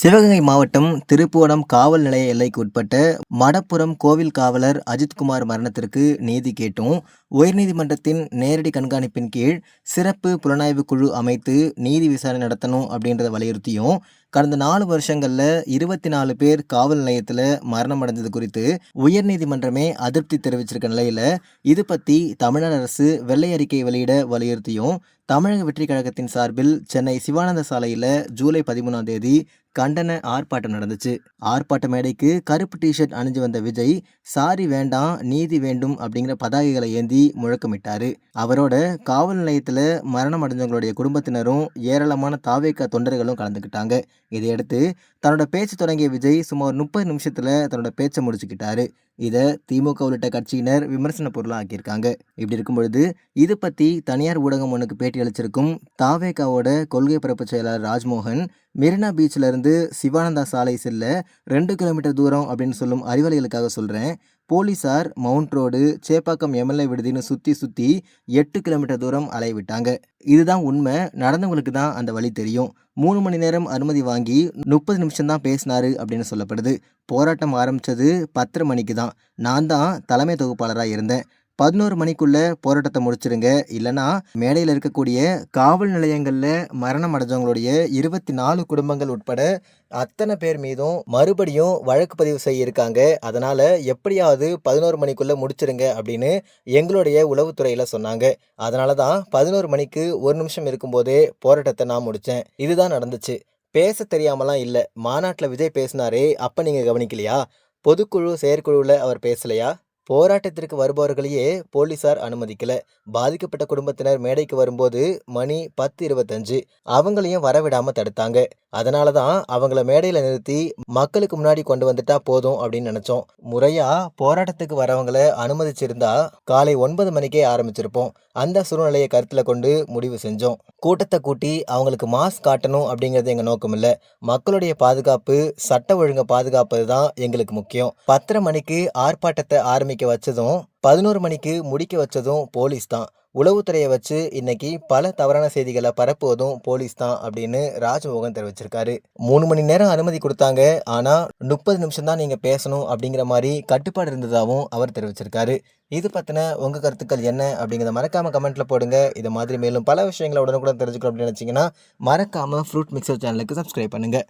சிவகங்கை மாவட்டம் திருப்புவனம் காவல் நிலைய எல்லைக்கு உட்பட்ட மடப்புரம் கோவில் காவலர் அஜித்குமார் மரணத்திற்கு நீதி கேட்டும். உயர்நீதிமன்றத்தின் நேரடி கண்காணிப்பின் கீழ் சிறப்பு புலனாய்வு குழு அமைத்து நீதி விசாரணை நடத்தணும் அப்படின்றத வலியுறுத்தியும் கடந்த நாலு வருஷங்களில் இருபத்தி நாலு பேர் காவல் நிலையத்தில் மரணம் அடைஞ்சது குறித்து உயர்நீதிமன்றமே அதிருப்தி தெரிவிச்சிருக்க நிலையில் இது பற்றி தமிழ்நாடு அரசு வெள்ளை அறிக்கை வெளியிட வலியுறுத்தியும் தமிழக வெற்றி கழகத்தின் சார்பில் சென்னை சிவானந்த சாலையில் ஜூலை பதிமூணாம் தேதி கண்டன ஆர்ப்பாட்டம் நடந்துச்சு. ஆர்ப்பாட்ட மேடைக்கு கருப்பு டிஷர்ட் அணிஞ்சு வந்த விஜய் சாரி வேண்டாம் நீதி வேண்டும் அப்படிங்கிற பதாகைகளை ஏந்தி முழக்கமிட்டாரு. அவரோட காவல் நிலையத்தில் மரணம் அடைஞ்சவங்களுடைய குடும்பத்தினரும் ஏராளமான தாவேக்கா தொண்டர்களும் கலந்துக்கிட்டாங்க. இதையடுத்து தன்னோட பேச்சு தொடங்கிய விஜய் சுமார் முப்பது நிமிஷத்தில் தன்னோட பேச்சை முடிச்சுக்கிட்டாரு. இதை திமுக உள்ளிட்ட கட்சியினர் விமர்சன பொருளாக ஆக்கியிருக்காங்க. இப்படி இருக்கும் பொழுது இது பற்றி தனியார் ஊடகம் ஒன்றுக்கு பேட்டி அளிச்சிருக்கும் தாவேகாவோட கொள்கை பரப்பு செயலாளர் ராஜ்மோகன் மெரினா பீச்சில் இருந்து சிவானந்தா சாலை செல்ல ரெண்டு கிலோமீட்டர் தூரம் அப்படின்னு சொல்லும் அறிவாளிகளுக்காக சொல்கிறேன் போலீஸார் மவுண்ட் ரோடு சேப்பாக்கம் எம்எல்ஏ விடுதின்னு சுற்றி சுற்றி எட்டு கிலோமீட்டர் தூரம் அலைய விட்டாங்க இதுதான் உண்மை. நடந்தவங்களுக்கு தான் அந்த வழி தெரியும். மூணு மணி நேரம் அனுமதி வாங்கி முப்பது நிமிஷம் தான் பேசினாரு அப்படின்னு சொல்லப்படுது. போராட்டம் ஆரம்பித்தது பத்தரை மணிக்கு தான். நான் தான் தலைமை தொகுப்பாளராக இருந்தேன். பதினோரு மணிக்குள்ள போராட்டத்தை முடிச்சிருங்க. இல்லைனா மேடையில் இருக்கக்கூடிய காவல் நிலையங்களில் மரணம் அடைஞ்சவங்களுடைய இருபத்தி நாலு குடும்பங்கள் உட்பட அத்தனை பேர் மீதும் மறுபடியும் வழக்கு பதிவு செய்ய இருக்காங்க அதனால் எப்படியாவது பதினோரு மணிக்குள்ளே முடிச்சிருங்க அப்படின்னு எங்களுடைய உளவுத்துறையில் சொன்னாங்க. அதனால தான் பதினோரு மணிக்கு ஒரு நிமிஷம் இருக்கும்போதே போராட்டத்தை நான் முடித்தேன் இதுதான் நடந்துச்சு. பேச தெரியாமலாம் இல்லை. மாநாட்டில் விஜய் பேசினாரே அப்போ நீங்கள் கவனிக்கலையா? பொதுக்குழு செயற்குழுவில் அவர் பேசலையா? போராட்டத்திற்கு வருபவர்களையே போலீசார் அனுமதிக்கல. பாதிக்கப்பட்ட குடும்பத்தினர் மேடைக்கு வரும்போது மணி பத்து இருபத்தஞ்சு. அவங்களையும் வரவிடாம தடுத்தாங்க. அதனால தான் அவங்கள மேடையில் நிறுத்தி மக்களுக்கு முன்னாடி கொண்டு வந்துட்டா போதும் அப்படின்னு நினைச்சோம். முறையா போராட்டத்துக்கு வரவங்களை அனுமதிச்சிருந்தா காலை ஒன்பது மணிக்கே ஆரம்பிச்சிருப்போம். அந்த சூழ்நிலையை கருத்தில் கொண்டு முடிவு செஞ்சோம். கூட்டத்தை கூட்டி அவங்களுக்கு மாஸ்க் காட்டணும் அப்படிங்கிறது எங்கள் நோக்கம் இல்லை. மக்களுடைய பாதுகாப்பு சட்ட ஒழுங்கை பாதுகாப்பது தான் எங்களுக்கு முக்கியம். பத்தரை மணிக்கு ஆர்ப்பாட்டத்தை ஆரம்பிக்க வச்சதும் பதினோரு மணிக்கு முடிக்க வச்சதும் போலீஸ் தான். உளவுத்துறையை வச்சு இன்னைக்கு பல தவறான செய்திகளை பரப்புவதும் போலீஸ் தான் அப்படின்னு ராஜ்மோகன் தெரிவிச்சிருக்காரு. மூணு மணி நேரம் அனுமதி கொடுத்தாங்க. ஆனால் முப்பது நிமிஷம் தான் நீங்கள் பேசணும் அப்படிங்கிற மாதிரி கட்டுப்பாடு இருந்ததாகவும் அவர் தெரிவிச்சிருக்காரு. இது பற்றின உங்கள் கருத்துக்கள் என்ன அப்படிங்கிறத மறக்காமல் கமெண்ட்டில் போடுங்க. இது மாதிரி மேலும் பல விஷயங்களை உடனுக்குடன் தெரிஞ்சுக்கணும் அப்படின்னு நினச்சிங்கன்னா மறக்காமல் ஃப்ரூட் மிக்சர் சேனலுக்கு சப்ஸ்கிரைப் பண்ணுங்கள்